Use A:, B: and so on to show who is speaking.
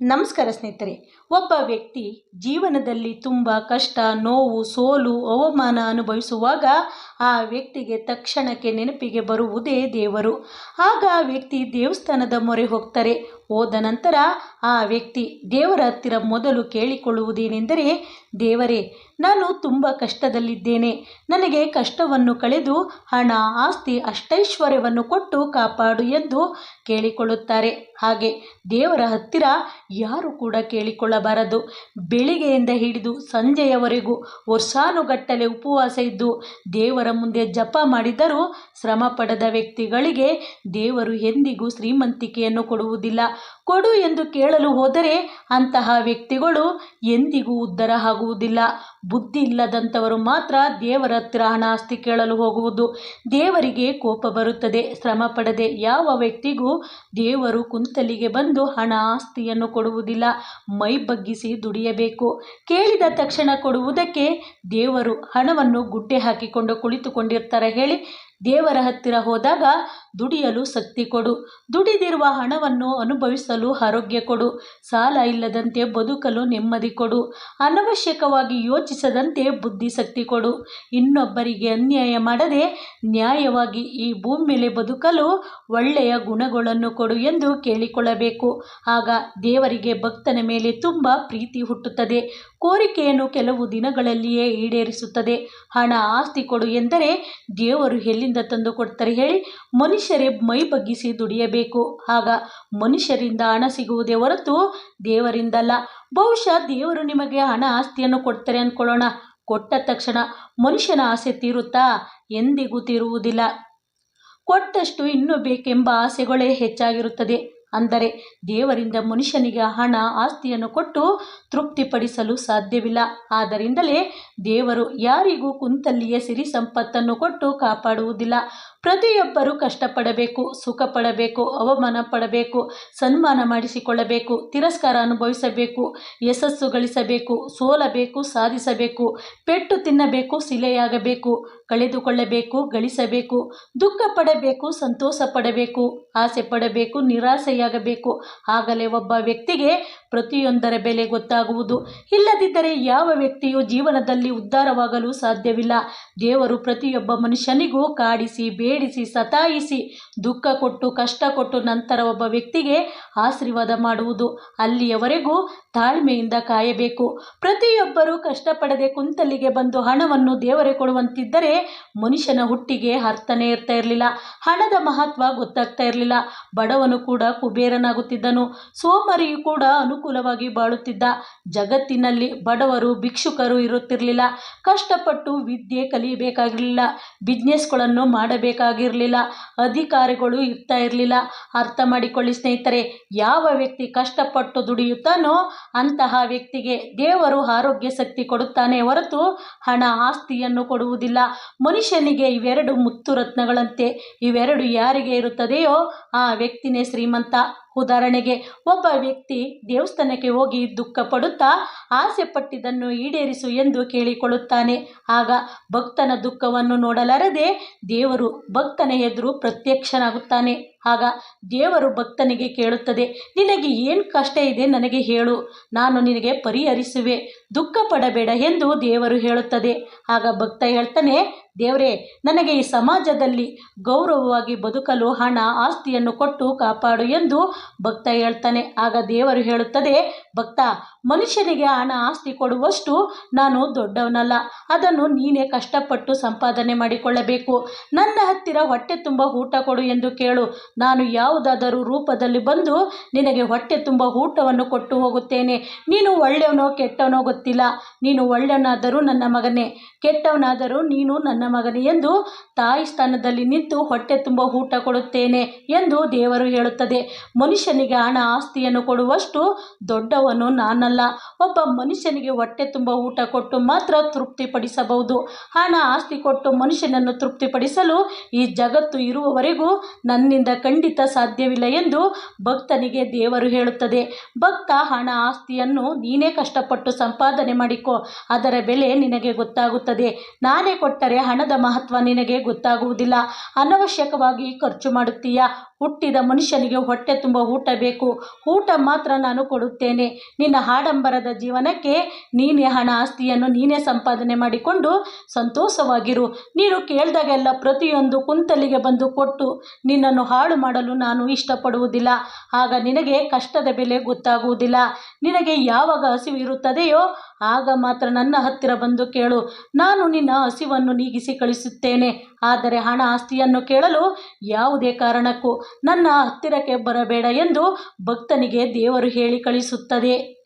A: ನಮಸ್ಕಾರ ಸ್ನೇಹಿತರೆ ಒಬ್ಬ ವ್ಯಕ್ತಿ ಜೀವನದಲ್ಲಿ ತುಂಬ ಕಷ್ಟ ನೋವು ಸೋಲು ಅವಮಾನ ಅನುಭವಿಸುವಾಗ ಆ ವ್ಯಕ್ತಿಗೆ ತಕ್ಷಣಕ್ಕೆ ನೆನಪಿಗೆ ಬರುವುದೇ ದೇವರು. ಆಗ ಆ ವ್ಯಕ್ತಿ ದೇವಸ್ಥಾನದ ಮೊರೆ ಹೋಗ್ತಾರೆ. ಹೋದ ನಂತರ ಆ ವ್ಯಕ್ತಿ ದೇವರ ಹತ್ತಿರ ಮೊದಲು ಕೇಳಿಕೊಳ್ಳುವುದೇನೆಂದರೆ, ದೇವರೇ, ನಾನು ತುಂಬ ಕಷ್ಟದಲ್ಲಿದ್ದೇನೆ. ನನಗೆ ಕಷ್ಟವನ್ನು ಕಳೆದು ಹಣ, ಆಸ್ತಿ, ಅಷ್ಟೈಶ್ವರ್ಯವನ್ನು ಕೊಟ್ಟು ಕಾಪಾಡು ಎಂದು ಕೇಳಿಕೊಳ್ಳುತ್ತಾರೆ. ಹಾಗೆ ದೇವರ ಹತ್ತಿರ ಯಾರು ಕೂಡ ಕೇಳಿಕೊಳ್ಳಬಾರದು. ಬೆಳಿಗ್ಗೆಯಿಂದ ಹಿಡಿದು ಸಂಜೆಯವರೆಗೂ ವರ್ಷಾನುಗಟ್ಟಲೆ ಉಪವಾಸ ಇದ್ದು ದೇವರ ಮುಂದೆ ಜಪ ಮಾಡಿದರೂ ಶ್ರಮ ಪಡೆದ ವ್ಯಕ್ತಿಗಳಿಗೆ ದೇವರು ಎಂದಿಗೂ ಶ್ರೀಮಂತಿಕೆಯನ್ನು ಕೊಡುವುದಿಲ್ಲ. ಕೊಡು ಎಂದು ಕೇಳಲು ಹೋದರೆ ಅಂತಹ ವ್ಯಕ್ತಿಗಳು ಎಂದಿಗೂ ಉದ್ಧಾರ ಆಗುವುದಿಲ್ಲ. ಬುದ್ಧಿ ಇಲ್ಲದಂಥವರು ಮಾತ್ರ ದೇವರ ಹತ್ತಿರ ಹಣ ಆಸ್ತಿ ಕೇಳಲು ಹೋಗುವುದು. ದೇವರಿಗೆ ಕೋಪ ಬರುತ್ತದೆ. ಶ್ರಮ ಪಡದೆ ಯಾವ ವ್ಯಕ್ತಿಗೂ ದೇವರು ಕುಂತಲಿಗೆ ಬಂದು ಹಣ ಆಸ್ತಿಯನ್ನು ಕೊಡುವುದಿಲ್ಲ. ಮೈ ಬಗ್ಗಿಸಿ ದುಡಿಯಬೇಕು. ಕೇಳಿದ ತಕ್ಷಣ ಕೊಡುವುದಕ್ಕೆ ದೇವರು ಹಣವನ್ನು ಗುಡ್ಡೆ ಹಾಕಿಕೊಂಡು ಕುಳಿತುಕೊಂಡಿರ್ತಾರೆ ಹೇಳಿ ದೇವರ ಹತ್ತಿರ ಹೋದಾಗ ದುಡಿಯಲು ಶಕ್ತಿ ಕೊಡು. ದುಡಿದಿರುವ ಹಣವನ್ನು ಅನುಭವಿಸಲು ಆರೋಗ್ಯ ಕೊಡು. ಸಾಲ ಇಲ್ಲದಂತೆ ಬದುಕಲು ನೆಮ್ಮದಿ ಕೊಡು. ಅನವಶ್ಯಕವಾಗಿ ಯೋಚಿಸದಂತೆ ಬುದ್ಧಿಶಕ್ತಿ ಕೊಡು. ಇನ್ನೊಬ್ಬರಿಗೆ ಅನ್ಯಾಯ ಮಾಡದೆ ನ್ಯಾಯವಾಗಿ ಈ ಭೂಮಿ ಬದುಕಲು ಒಳ್ಳೆಯ ಗುಣಗಳನ್ನು ಕೊಡು ಎಂದು ಕೇಳಿಕೊಳ್ಳಬೇಕು. ಆಗ ದೇವರಿಗೆ ಭಕ್ತನ ಮೇಲೆ ತುಂಬ ಪ್ರೀತಿ ಹುಟ್ಟುತ್ತದೆ. ಕೋರಿಕೆಯನ್ನು ಕೆಲವು ದಿನಗಳಲ್ಲಿಯೇ ಈಡೇರಿಸುತ್ತದೆ. ಹಣ ಆಸ್ತಿ ಕೊಡು ಎಂದರೆ ದೇವರು ಎಲ್ಲಿಂದ ತಂದು ಕೊಡ್ತಾರೆ ಹೇಳಿ ಮನುಷ್ಯರೇ ಮೈ ಬಗ್ಗಿಸಿ ದುಡಿಯಬೇಕು. ಆಗ ಮನುಷ್ಯರಿಂದ ಹಣ ಸಿಗುವುದೇ ಹೊರತು ದೇವರಿಂದಲ್ಲ. ಬಹುಶಃ ದೇವರು ನಿಮಗೆ ಹಣ ಆಸ್ತಿಯನ್ನು ಕೊಡ್ತಾರೆ ಅಂದ್ಕೊಳ್ಳೋಣ ಕೊಟ್ಟ ತಕ್ಷಣ ಮನುಷ್ಯನ ಆಸೆ ತೀರುತ್ತಾ? ಎಂದಿಗೂ ತೀರುವುದಿಲ್ಲ. ಕೊಟ್ಟಷ್ಟು ಇನ್ನೂ ಬೇಕೆಂಬ ಆಸೆಗಳೇ ಹೆಚ್ಚಾಗಿರುತ್ತದೆ. ಅಂದರೆ ದೇವರಿಂದ ಮನುಷ್ಯನಿಗೆ ಹಣ, ಆಸ್ತಿಯನ್ನು ಕೊಟ್ಟು ತೃಪ್ತಿಪಡಿಸಲು ಸಾಧ್ಯವಿಲ್ಲ. ಆದ್ದರಿಂದಲೇ ದೇವರು ಯಾರಿಗೂ ಕುಂತಲ್ಲಿಯೇ ಸಿರಿ ಸಂಪತ್ತನ್ನು ಕೊಟ್ಟು ಕಾಪಾಡುವುದಿಲ್ಲ. ಪ್ರತಿಯೊಬ್ಬರೂ ಕಷ್ಟಪಡಬೇಕು ಸುಖ ಪಡಬೇಕು ಅವಮಾನ ಪಡಬೇಕು, ಸನ್ಮಾನ ಮಾಡಿಸಿಕೊಳ್ಳಬೇಕು, ತಿರಸ್ಕಾರ ಅನುಭವಿಸಬೇಕು, ಯಶಸ್ಸು ಗಳಿಸಬೇಕು, ಸೋಲಬೇಕು, ಸಾಧಿಸಬೇಕು, ಪೆಟ್ಟು ತಿನ್ನಬೇಕು ಸಿಲೆಯಾಗಬೇಕು ಕಳೆದುಕೊಳ್ಳಬೇಕು, ಗಳಿಸಬೇಕು ದುಃಖ ಪಡಬೇಕು ಸಂತೋಷ ಪಡಬೇಕು ಆಸೆ ಪಡಬೇಕು ನಿರಾಸೆಯಾಗಬೇಕು ಆಗಲೇ ಒಬ್ಬ ವ್ಯಕ್ತಿಗೆ ಪ್ರತಿಯೊಂದರ ಬೆಲೆ ಗೊತ್ತಾಗುವುದು. ಇಲ್ಲದಿದ್ದರೆ ಯಾವ ವ್ಯಕ್ತಿಯು ಜೀವನದಲ್ಲಿ ಉದ್ಧಾರವಾಗಲು ಸಾಧ್ಯವಿಲ್ಲ. ದೇವರು ಪ್ರತಿಯೊಬ್ಬ ಮನುಷ್ಯನಿಗೂ ಕಾಡಿಸಿ, ಬೇಡಿಸಿ, ಸತಾಯಿಸಿ ದುಃಖ ಕೊಟ್ಟು, ಕಷ್ಟ ಕೊಟ್ಟು ನಂತರ ಒಬ್ಬ ವ್ಯಕ್ತಿಗೆ ಆಶೀರ್ವಾದ ಮಾಡುವುದು. ಅಲ್ಲಿಯವರೆಗೂ ತಾಳ್ಮೆಯಿಂದ ಕಾಯಬೇಕು. ಪ್ರತಿಯೊಬ್ಬರೂ ಕಷ್ಟಪಡದೆ ಕುಂತಲಿಗೆ ಬಂದು ಹಣವನ್ನು ದೇವರೇ ಕೊಡುವಂತಿದ್ದರೆ ಮನುಷ್ಯನ ಹುಟ್ಟಿಗೆ ಅರ್ಥನೇ ಇರ್ತಾ ಇರಲಿಲ್ಲ. ಹಣದ ಮಹತ್ವ ಗೊತ್ತಾಗ್ತಾ ಇರಲಿಲ್ಲ. ಬಡವನು ಕೂಡ ಕುಬೇರನಾಗುತ್ತಿದ್ದನು ಸೋಮರಿಯು ಕೂಡ ಅನುಕೂಲವಾಗಿ ಬಾಳುತ್ತಿದ್ದ. ಜಗತ್ತಿನಲ್ಲಿ ಬಡವರು, ಭಿಕ್ಷುಕರು ಇರುತ್ತಿರಲಿಲ್ಲ. ಕಷ್ಟಪಟ್ಟು ವಿದ್ಯೆ ಕಲಿಯಬೇಕಾಗಿರಲಿಲ್ಲ. ಬಿಸ್ನೆಸ್ಗಳನ್ನು ಮಾಡಬೇಕಾಗಿರಲಿಲ್ಲ. ಅಧಿಕಾರಿಗಳು ಇರ್ತಾ ಇರಲಿಲ್ಲ. ಅರ್ಥ ಮಾಡಿಕೊಳ್ಳಿ ಸ್ನೇಹಿತರೆ, ಯಾವ ವ್ಯಕ್ತಿ ಕಷ್ಟಪಟ್ಟು ದುಡಿಯುತ್ತಾನೋ ಅಂತಹ ವ್ಯಕ್ತಿಗೆ ದೇವರು ಆರೋಗ್ಯ ಶಕ್ತಿ ಕೊಡುತ್ತಾನೆ ಹೊರತು ಹಣ ಆಸ್ತಿಯನ್ನು ಕೊಡುವುದಿಲ್ಲ. ಮನುಷ್ಯನಿಗೆ ಇವೆರಡು ಮುತ್ತು ರತ್ನಗಳಂತೆ, ಇವೆರಡು ಯಾರಿಗೆ ಇರುತ್ತದೆಯೋ ಆ ವ್ಯಕ್ತಿನೇ ಶ್ರೀಮಂತ. ಉದಾಹರಣೆಗೆ, ಒಬ್ಬ ವ್ಯಕ್ತಿ ದೇವಸ್ಥಾನಕ್ಕೆ ಹೋಗಿ ದುಃಖ ಪಡುತ್ತಾ ಆಸೆ ಪಟ್ಟಿದ್ದನ್ನು ಈಡೇರಿಸು ಎಂದು ಕೇಳಿಕೊಳ್ಳುತ್ತಾನೆ. ಆಗ ಭಕ್ತನ ದುಃಖವನ್ನು ನೋಡಲಾರದೆ ದೇವರು ಭಕ್ತನ ಎದುರು ಪ್ರತ್ಯಕ್ಷನಾಗುತ್ತಾನೆ. ಆಗ ದೇವರು ಭಕ್ತನಿಗೆ ಕೇಳುತ್ತದೆ, ನಿನಗೆ ಏನು ಕಷ್ಟ ಇದೆ ನನಗೆ ಹೇಳು, ನಾನು ನಿನಗೆ ಪರಿಹರಿಸುವೆ ದುಃಖ ಪಡಬೇಡ ಎಂದು ದೇವರು ಹೇಳುತ್ತದೆ. ಆಗ ಭಕ್ತ ಹೇಳ್ತಾನೆ ದೇವರೇ, ನನಗೆ ಈ ಸಮಾಜದಲ್ಲಿ ಗೌರವವಾಗಿ ಬದುಕಲು ಹಣ, ಆಸ್ತಿಯನ್ನು ಕೊಟ್ಟು ಕಾಪಾಡು ಎಂದು ಭಕ್ತ ಹೇಳ್ತಾನೆ. ಆಗ ದೇವರು ಹೇಳುತ್ತದೆ, ಭಕ್ತ, ಮನುಷ್ಯನಿಗೆ ಹಣ, ಆಸ್ತಿ ಕೊಡುವಷ್ಟು ನಾನು ದೊಡ್ಡವನಲ್ಲ. ಅದನ್ನು ನೀನೇ ಕಷ್ಟಪಟ್ಟು ಸಂಪಾದನೆ ಮಾಡಿಕೊಳ್ಳಬೇಕು. ನನ್ನ ಹತ್ತಿರ ಹೊಟ್ಟೆ ತುಂಬ ಊಟ ಕೊಡು ಎಂದು ಕೇಳು. ನಾನು ಯಾವುದಾದರೂ ರೂಪದಲ್ಲಿ ಬಂದು ನಿನಗೆ ಹೊಟ್ಟೆ ತುಂಬ ಊಟವನ್ನು ಕೊಟ್ಟು ಹೋಗುತ್ತೇನೆ. ನೀನು ಒಳ್ಳೆಯವನೋ ಕೆಟ್ಟವನೋ ಗೊತ್ತಿಲ್ಲ. ನೀನು ಒಳ್ಳೆಯವನಾದರೂ ನನ್ನ ಮಗನೇ. ಕೆಟ್ಟವನಾದರೂ ನೀನು ನನ್ನ ಮಗನೇ ಎಂದು ತಾಯಿ ಸ್ಥಾನದಲ್ಲಿ ನಿಂತು ಹೊಟ್ಟೆ ತುಂಬ ಊಟ ಕೊಡುತ್ತೇನೆ ಎಂದು ದೇವರು ಹೇಳುತ್ತದೆ. ಮನುಷ್ಯನಿಗೆ ಹಣ ಆಸ್ತಿಯನ್ನು ಕೊಡುವಷ್ಟು ದೊಡ್ಡವನು ನಾನಲ್ಲ. ಒಬ್ಬ ಮನುಷ್ಯನಿಗೆ ಹೊಟ್ಟೆ ತುಂಬ ಊಟ ಕೊಟ್ಟು ಮಾತ್ರ ತೃಪ್ತಿಪಡಿಸಬಹುದು. ಹಣ ಆಸ್ತಿ ಕೊಟ್ಟು ಮನುಷ್ಯನನ್ನು ತೃಪ್ತಿಪಡಿಸಲು ಈ ಜಗತ್ತು ಇರುವವರೆಗೂ ನನ್ನಿಂದ ಖಂಡಿತ ಸಾಧ್ಯವಿಲ್ಲ ಎಂದು ಭಕ್ತನಿಗೆ ದೇವರು ಹೇಳುತ್ತದೆ. ಭಕ್ತ, ಹಣ, ಆಸ್ತಿಯನ್ನು ನೀನೇ ಕಷ್ಟಪಟ್ಟು ಸಂಪಾದನೆ ಮಾಡಿಕೊ. ಅದರ ಬೆಲೆ ನಿನಗೆ ಗೊತ್ತಾಗುತ್ತದೆ. ನಾನೇ ಕೊಟ್ಟರೆ ಹಣದ ಮಹತ್ವ ನಿನಗೆ ಗೊತ್ತಾಗುವುದಿಲ್ಲ. ಅನವಶ್ಯಕವಾಗಿ ಖರ್ಚು ಮಾಡುತ್ತೀಯ? ಹುಟ್ಟಿದ ಮನುಷ್ಯನಿಗೆ ಹೊಟ್ಟೆ ತುಂಬ ಊಟ ಬೇಕು. ಊಟ ಮಾತ್ರ ನಾನು ಕೊಡುತ್ತೇನೆ. ನಿನ್ನ ಆಡಂಬರದ ಜೀವನಕ್ಕೆ ನೀನೇ ಹಣ, ಆಸ್ತಿಯನ್ನು ನೀನೇ ಸಂಪಾದನೆ ಮಾಡಿಕೊಂಡು ಸಂತೋಷವಾಗಿರು. ನೀನು ಕೇಳಿದಾಗೆಲ್ಲ ಪ್ರತಿಯೊಂದು ಕುಂತಲಿಗೆ ಬಂದು ಕೊಟ್ಟು ನಿನ್ನನ್ನು ಹಾಳು ಮಾಡಲು ನಾನು ಇಷ್ಟಪಡುವುದಿಲ್ಲ. ಆಗ ನಿನಗೆ ಕಷ್ಟದ ಬೆಲೆ ಗೊತ್ತಾಗುವುದಿಲ್ಲ. ನಿನಗೆ ಯಾವಾಗ ಹಸಿವು ಇರುತ್ತದೆಯೋ ಆಗ ಮಾತ್ರ ನನ್ನ ಹತ್ತಿರ ಬಂದು ಕೇಳು. ನಾನು ನಿನ್ನ ಹಸಿವನ್ನು ನೀಗಿಸಿ ಕಳಿಸುತ್ತೇನೆ. ಆದರೆ ಹಣ, ಆಸ್ತಿಯನ್ನು ಕೇಳಲು ಯಾವುದೇ ಕಾರಣಕ್ಕೂ ನನ್ನ ಹತ್ತಿರಕ್ಕೆ ಬರಬೇಡ ಎಂದು ಭಕ್ತನಿಗೆ ದೇವರು ಹೇಳಿ ಕಳಿಸುತ್ತದೆ.